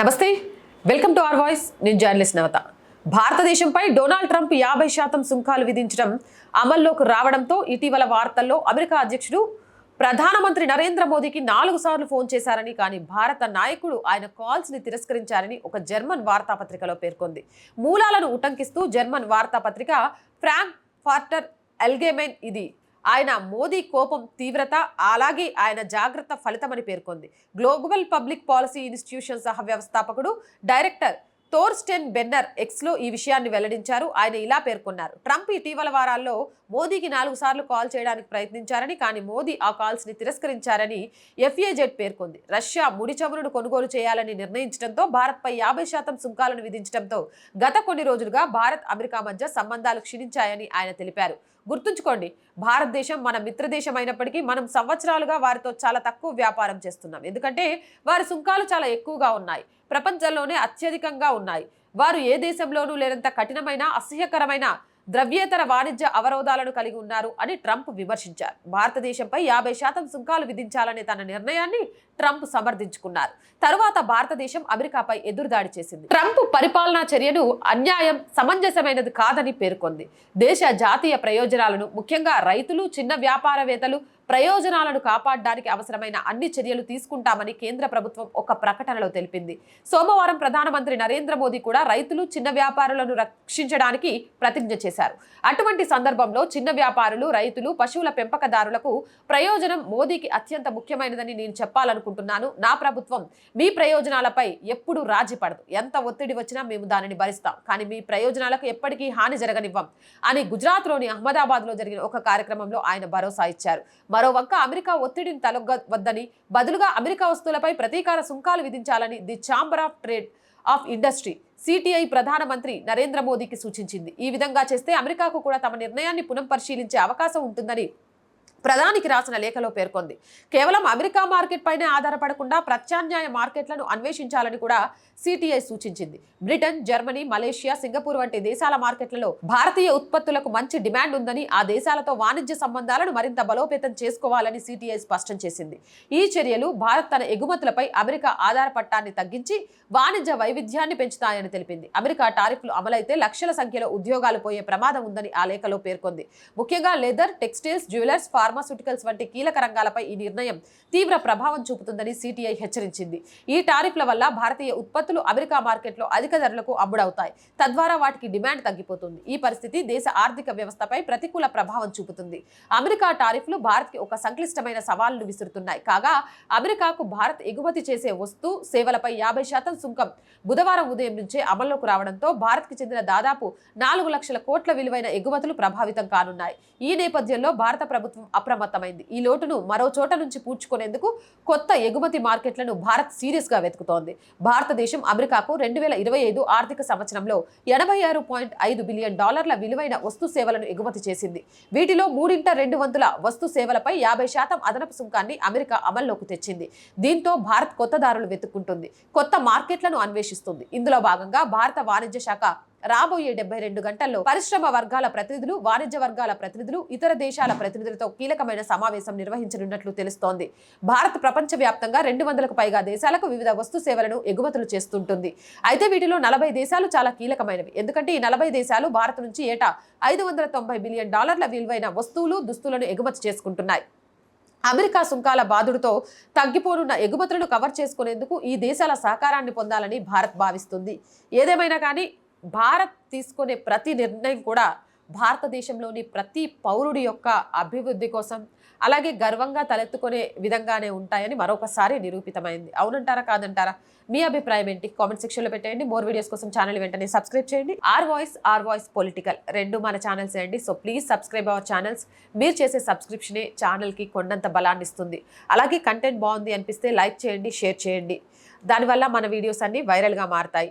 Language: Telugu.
నమస్తే. Welcome to R voice. నేను జర్నలిస్ట్ నవత. భారతదేశంపై డొనాల్డ్ ట్రంప్ యాభై శాతం సుంకాలు విధించడం అమల్లోకి రావడంతో ఇటీవల వార్తల్లో అమెరికా అధ్యక్షుడు ప్రధానమంత్రి నరేంద్ర మోదీకి నాలుగు సార్లు ఫోన్ చేశారని కానీ భారత నాయకుడు ఆయన కాల్స్ని తిరస్కరించారని ఒక జర్మన్ వార్తాపత్రికలో పేర్కొంది. మూలాలను ఉటంకిస్తూ జర్మన్ వార్తాపత్రిక ఫ్రాంక్ ఫార్టర్ ఎల్గేమెన్ ఇది ఆయన మోదీ కోపం తీవ్రత అలాగే ఆయన జాగ్రత్త ఫలితమని పేర్కొంది. గ్లోబల్ పబ్లిక్ పాలసీ ఇన్స్టిట్యూషన్ సహ వ్యవస్థాపకుడు డైరెక్టర్ థోర్స్టెన్ బెన్నర్ ఎక్స్లో ఈ విషయాన్ని వెల్లడించారు. ఆయన ఇలా పేర్కొన్నారు. ట్రంప్ ఇటీవల వారాల్లో మోదీకి నాలుగు సార్లు కాల్ చేయడానికి ప్రయత్నించారని కానీ మోదీ ఆ కాల్స్ని తిరస్కరించారని ఎఫ్ఏజెడ్ పేర్కొంది. రష్యా ముడి చమురును కొనుగోలు చేయాలని నిర్ణయించడంతో భారత్పై యాభై శాతం సుంకాలను విధించడంతో గత కొన్ని రోజులుగా భారత్ అమెరికా మధ్య సంబంధాలు క్షీణించాయని ఆయన తెలిపారు. గుర్తుంచుకోండి భారతదేశం మన మిత్రదేశం అయినప్పటికీ మనం సంవత్సరాలుగా వారితో చాలా తక్కువ వ్యాపారం చేస్తున్నాం. ఎందుకంటే వారి సుంకాలు చాలా ఎక్కువగా ఉన్నాయి. ప్రపంచంలోనే అత్యధికంగా ఉన్నాయి. వారు ఏ దేశంలోనూ లేనంత కఠినమైన అసహ్యకరమైన ద్రవ్యేతర వాణిజ్య అవరోధాలను కలిగి ఉన్నారు అని ట్రంప్ విమర్శించారు. భారతదేశంపై యాభై శాతం సుంకాలు విధించాలనే తన నిర్ణయాన్ని ట్రంప్ సమర్థించుకున్నారు. తరువాత భారతదేశం అమెరికాపై ఎదురుదాడి చేసింది. ట్రంప్ పరిపాలనా చర్యను అన్యాయం సమంజసమైనది కాదని పేర్కొంది. దేశ జాతీయ ప్రయోజనాలను ముఖ్యంగా రైతులు చిన్న వ్యాపారవేత్తలు ప్రయోజనాలను కాపాడడానికి అవసరమైన అన్ని చర్యలు తీసుకుంటామని కేంద్ర ప్రభుత్వం ఒక ప్రకటనలో తెలిపింది. సోమవారం ప్రధానమంత్రి నరేంద్ర మోదీ కూడా రైతులు చిన్న వ్యాపారులను రక్షించడానికి ప్రతిజ్ఞ చేశారు. అటువంటి సందర్భంలో చిన్న వ్యాపారులు రైతులు పశువుల పెంపకదారులకు ప్రయోజనం మోదీకి అత్యంత ముఖ్యమైనదని నేను చెప్పాలనుకుంటున్నాను. నా ప్రభుత్వం మీ ప్రయోజనాలపై ఎప్పుడు రాజీ పడదు. ఎంత ఒత్తిడి వచ్చినా మేము దానిని భరిస్తాం. కానీ మీ ప్రయోజనాలకు ఎప్పటికీ హాని జరగనివ్వం అని గుజరాత్లోని అహ్మదాబాద్లో జరిగిన ఒక కార్యక్రమంలో ఆయన భరోసా ఇచ్చారు. మరోవంక అమెరికా ఒత్తిడిని తలొగ్గవద్దని బదులుగా అమెరికా వస్తువులపై ప్రతీకార సుంకాలు విధించాలని the chamber of trade of industry CTI ప్రధానమంత్రి నరేంద్ర మోదీకి సూచించింది. ఈ విధంగా చేస్తే అమెరికాకు కూడా తమ నిర్ణయాన్ని పునఃపరిశీలించే అవకాశం ఉంటుందని ప్రధానికి రాసిన లేఖలో పేర్కొంది. కేవలం అమెరికా మార్కెట్ పైనే ఆధారపడకుండా ప్రత్యామ్నాయ మార్కెట్లను అన్వేషించాలని కూడా సిటిఐ సూచించింది. బ్రిటన్ జర్మనీ మలేషియా సింగపూర్ వంటి దేశాల మార్కెట్లలో భారతీయ ఉత్పత్తులకు మంచి డిమాండ్ ఉందని ఆ దేశాలతో వాణిజ్య సంబంధాలను మరింత బలోపేతం చేసుకోవాలని సిటిఐ స్పష్టం చేసింది. ఈ చర్యలు భారత్ తన ఎగుమతులపై అమెరికా ఆధారపట్టాన్ని తగ్గించి వాణిజ్య వైవిధ్యాన్ని పెంచుతాయని తెలిపింది. అమెరికా టారిఫ్లు అమలైతే లక్షల సంఖ్యలో ఉద్యోగాలు పోయే ప్రమాదం ఉందని ఆ లేఖలో పేర్కొంది. ముఖ్యంగా leather textiles jewellers far pharmaceuticals వంటి కీలక రంగాలపై ఈ నిర్ణయం తీవ్ర ప్రభావం చూపుతుందని సిటిఐ హెచ్చరించింది. ఈ టారిఫ్ల వల్ల భారతీయ ఉత్పత్తులు అమెరికా మార్కెట్లో అధిక ధరలకు అమ్ముడవుతాయి. తద్వారా వాటికి డిమాండ్ తగ్గిపోతుంది. ఈ పరిస్థితి దేశ ఆర్థిక వ్యవస్థపై ప్రతికూల ప్రభావం చూపుతుంది. అమెరికా టారిఫ్లు భారత్కి ఒక సంక్లిష్టమైన సవాళ్ళు విసురుతున్నాయి. కాగా అమెరికాకు భారత్ ఎగుమతి చేసే వస్తు సేవలపై యాభై శాతం సుంకం బుధవారం ఉదయం నుంచే అమల్లోకి రావడంతో భారత్కి చెందిన దాదాపు నాలుగు లక్షల కోట్ల విలువైన ఎగుమతులు ప్రభావితం కానున్నాయి. ఈ నేపథ్యంలో భారత ప్రభుత్వం అప్రమత్తమైంది. ఈ లోటును మరో చోట నుంచి పూడ్చుకునేందుకు కొత్త ఎగుమతి మార్కెట్లను భారత్ సీరియస్గా వెతుకుతోంది. భారతదేశం అమెరికాకు రెండు వేల ఇరవై ఐదు ఆర్థిక సంవత్సరంలో ఎనభై ఆరు పాయింట్ ఐదు బిలియన్ డాలర్ల విలువైన వస్తు సేవలను ఎగుమతి చేసింది. వీటిలో మూడింట రెండు వంతుల వస్తు సేవలపై యాభై శాతం అదనపు సుంకాన్ని అమెరికా అమల్లోకి తెచ్చింది. దీంతో భారత్ కొత్త దారులు వెతుక్కుంటుంది. కొత్త మార్కెట్లను అన్వేషిస్తుంది. ఇందులో భాగంగా భారత వాణిజ్య శాఖ రాబోయే డెబ్బై రెండు గంటల్లో పరిశ్రమ వర్గాల ప్రతినిధులు వాణిజ్య వర్గాల ప్రతినిధులు ఇతర దేశాల ప్రతినిధులతో కీలకమైన సమావేశం నిర్వహించనున్నట్లు తెలుస్తోంది. భారత్ ప్రపంచవ్యాప్తంగా రెండు వందలకు పైగా దేశాలకు వివిధ వస్తు సేవలను ఎగుమతులు చేస్తుంటుంది. అయితే వీటిలో నలభై దేశాలు చాలా కీలకమైనవి. ఎందుకంటే ఈ నలభై దేశాలు భారత్ నుంచి ఏటా ఐదు వందల తొంభై బిలియన్ డాలర్ల విలువైన వస్తువులు దుస్తులను ఎగుమతి చేసుకుంటున్నాయి. అమెరికా సుంకాల బాధుడితో తగ్గిపోనున్న ఎగుమతులను కవర్ చేసుకునేందుకు ఈ దేశాల సహకారాన్ని పొందాలని భారత్ భావిస్తుంది. ఏదేమైనా కానీ భారత్ తీసుకునే ప్రతి నిర్ణయం కూడా భారతదేశంలోని ప్రతి పౌరుడి యొక్క అభివృద్ధి కోసం అలాగే గర్వంగా తలెత్తుకునే విధంగానే ఉంటాయని మరొకసారి నిరూపితమైంది. అవునంటారా కాదంటారా? మీ అభిప్రాయం ఏంటి? కామెంట్ సెక్షన్లో పెట్టేయండి. మోర్ వీడియోస్ కోసం ఛానల్ వెంటనే సబ్స్క్రైబ్ చేయండి. R voice R voice political రెండు మన ఛానల్స్ అండి. So please subscribe our channels. మీరు చేసే సబ్స్క్రిప్షనే ఛానల్కి కొండంత బలాన్ని ఇస్తుంది. అలాగే కంటెంట్ బాగుంది అనిపిస్తే లైక్ చేయండి షేర్ చేయండి. దానివల్ల మన వీడియోస్ అన్నీ వైరల్గా మారతాయి.